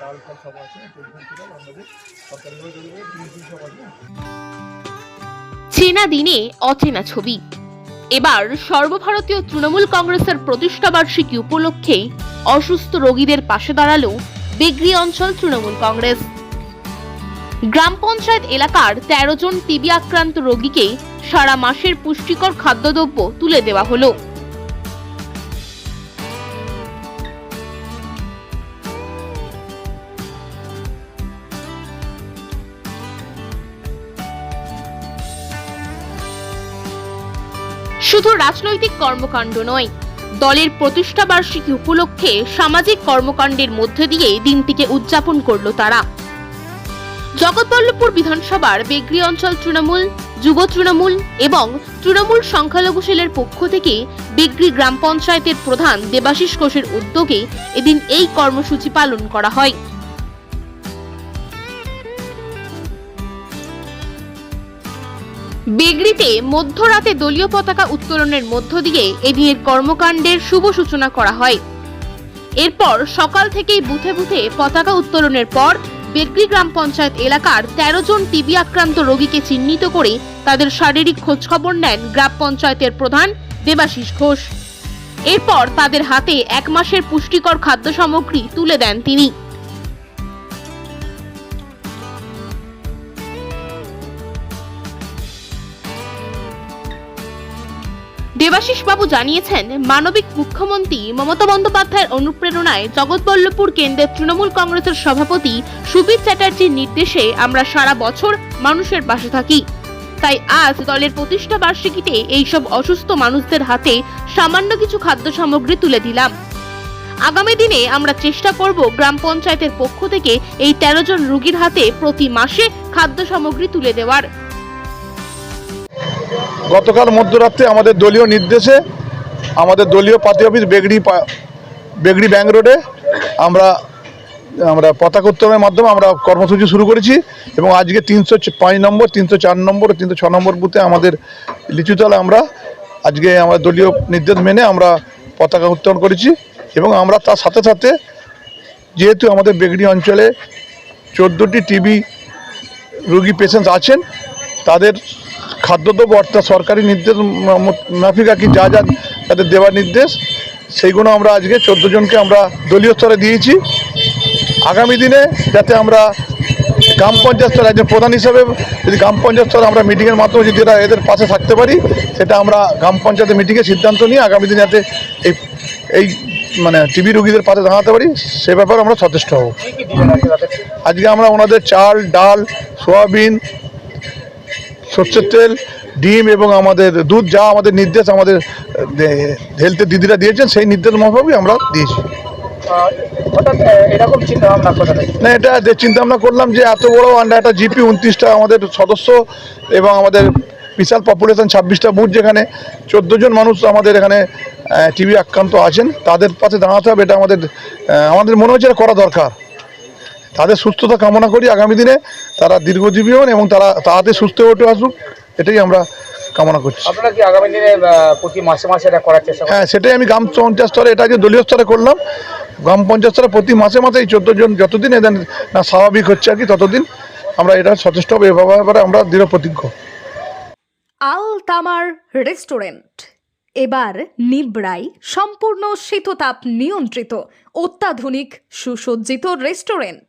ডাল সব আছে। চেনা দিনে অচেনা ছবি। এবার সর্বভারতীয় তৃণমূল কংগ্রেসের প্রতিষ্ঠা বার্ষিকী উপলক্ষে অসুস্থ রোগীদের পাশে দাঁড়াল বেগরি অঞ্চল তৃণমূল কংগ্রেস। গ্রাম পঞ্চায়েত এলাকার তেরো জন টিবি আক্রান্ত রোগীকে সারা মাসের পুষ্টিকর খাদ্যদ্রব্য তুলে দেওয়া হলো। শুধু রাজনৈতিক কর্মকাণ্ড নয়, দলের প্রতিষ্ঠা বার্ষিকী উপলক্ষে সামাজিক কর্মকাণ্ডের মধ্যে দিয়ে দিনটিকে উদযাপন করল তারা। জগৎবল্লভপুর বিধানসভার বেগরি অঞ্চল তৃণমূল, যুব তৃণমূল এবং তৃণমূল সংখ্যালঘু সেলের পক্ষ থেকে বেগরি গ্রাম পঞ্চায়েতের প্রধান দেবাশিস ঘোষের উদ্যোগে এদিন এই কর্মসূচি পালন করা হয়। বেগড়িতে মধ্যরাতে দলীয় পতাকা উত্তোলনের মধ্য দিয়ে এদিনের কর্মকাণ্ডের শুভ সূচনা করা হয়। এরপর সকাল থেকেই বুথে বুথে পতাকা উত্তোলনের পর বেগড়ি গ্রাম পঞ্চায়েত এলাকার তেরো জন টিবি আক্রান্ত রোগীকে চিহ্নিত করে তাদের শারীরিক খোঁজখবর নেন গ্রাম পঞ্চায়েতের প্রধান দেবাশিস ঘোষ। এরপর তাদের হাতে এক মাসের পুষ্টিকর খাদ্য সামগ্রী তুলে দেন তিনি। দেবাশিস বাবু জানিয়েছেন, মানবিক মুখ্যমন্ত্রী মমতা বন্দ্যোপাধ্যায়ের অনুপ্রেরণায় জগৎবল্লভপুর কেন্দ্রের তৃণমূল কংগ্রেসের সভাপতি সুবীর চ্যাটার্জির নির্দেশে আমরা সারা বছর মানুষের পাশে থাকি। তাই আজ দলের প্রতিষ্ঠা বার্ষিকীতে এইসব অসুস্থ মানুষদের হাতে সামান্য কিছু খাদ্য সামগ্রী তুলে দিলাম। আগামী দিনে আমরা চেষ্টা করব গ্রাম পঞ্চায়েতের পক্ষ থেকে এই তেরো জন রুগীর হাতে প্রতি মাসে খাদ্য সামগ্রী তুলে দেওয়ার। গতকাল মধ্যরাত্রে আমাদের দলীয় নির্দেশে, আমাদের দলীয় party office Begri Begri bank রোডে আমরা আমরা পতাকা উত্তোলনের মাধ্যমে আমরা কর্মসূচি শুরু করেছি এবং আজকে তিনশো পাঁচ নম্বর, তিনশো চার নম্বর তিনশো ছ নম্বর বুথে আমাদের লিচুতলা আমরা আজকে আমাদের দলীয় নির্দেশ মেনে আমরা পতাকা উত্তোলন করেছি এবং আমরা তার সাথে সাথে যেহেতু আমাদের বেগড়ি অঞ্চলে চোদ্দোটি টিবি রুগী পেশেন্ট আছেন, তাদের খাদ্যদ্রব্য অর্থাৎ সরকারি নির্দেশ মাফিক আর কি যা যা তাদের দেওয়ার নির্দেশ, সেইগুলো আমরা আজকে চোদ্দ জনকে আমরা দলীয় স্তরে দিয়েছি। আগামী দিনে যাতে আমরা গ্রাম পঞ্চায়েত স্তরে একজন প্রধান হিসাবে যদি গ্রাম পঞ্চায়েত স্তরে আমরা মিটিংয়ের মাধ্যমে যদি এরা এদের পাশে থাকতে পারি, সেটা আমরা গ্রাম পঞ্চায়েতের মিটিংয়ে সিদ্ধান্ত নিয়ে আগামী দিনে যাতে এই এই মানে টিবি রুগীদের পাশে দাঁড়াতে পারি, সে ব্যাপারে আমরা সচেষ্ট হব। আজকে আমরা ওনাদের চাল, ডাল, সোয়াবিন সর্ষের তেল ডিম এবং আমাদের দুধ যা আমাদের নির্দেশ আমাদের হেলথের দিদিরা দিয়েছেন সেই নির্দেশ মাফিকই আমরা দিয়েছি। না এটা যে চিন্তা ভাবনা করলাম যে এত বড় আন্ডার একটা জিপি উনত্রিশটা আমাদের সদস্য এবং আমাদের বিশাল পপুলেশন ছাব্বিশটা বুথ যেখানে চোদ্দ জন মানুষ আমাদের এখানে টিভি আক্রান্ত আছেন তাদের পাশে দাঁড়াতে হবে এটা আমাদের আমাদের মনে হচ্ছে এটা করা দরকার। তাদের সুস্থতা কামনা করি আগামী দিনে। তারা দীর্ঘজীবী হন এবং তারা তাড়াতাড়ি সুস্থ হয়ে উঠে আসুক এটাই আমরা কামনা করছি। আপনারা কি আগামী দিনে প্রতি মাসে মাসে এটা করার চেষ্টা হ্যাঁ সেটাই আমি গ্রাম পঞ্চায়েত স্তরে এটা আগে দলীয় স্তরে করলাম। গ্রাম পঞ্চায়েত স্তরে প্রতি মাসে মাসে এই চোদ্দ জন যতদিন এদের না স্বাভাবিক হচ্ছে আর কি ততদিন আমরা এটা সচেষ্ট হবে। এ ব্যাপারে আমরা দৃঢ় প্রতিজ্ঞ। আল তামার রেস্টুরেন্ট। এবার নিবড়াই সম্পূর্ণ শীততাপ নিয়ন্ত্রিত অত্যাধুনিক সুসজ্জিত রেস্টুরেন্ট।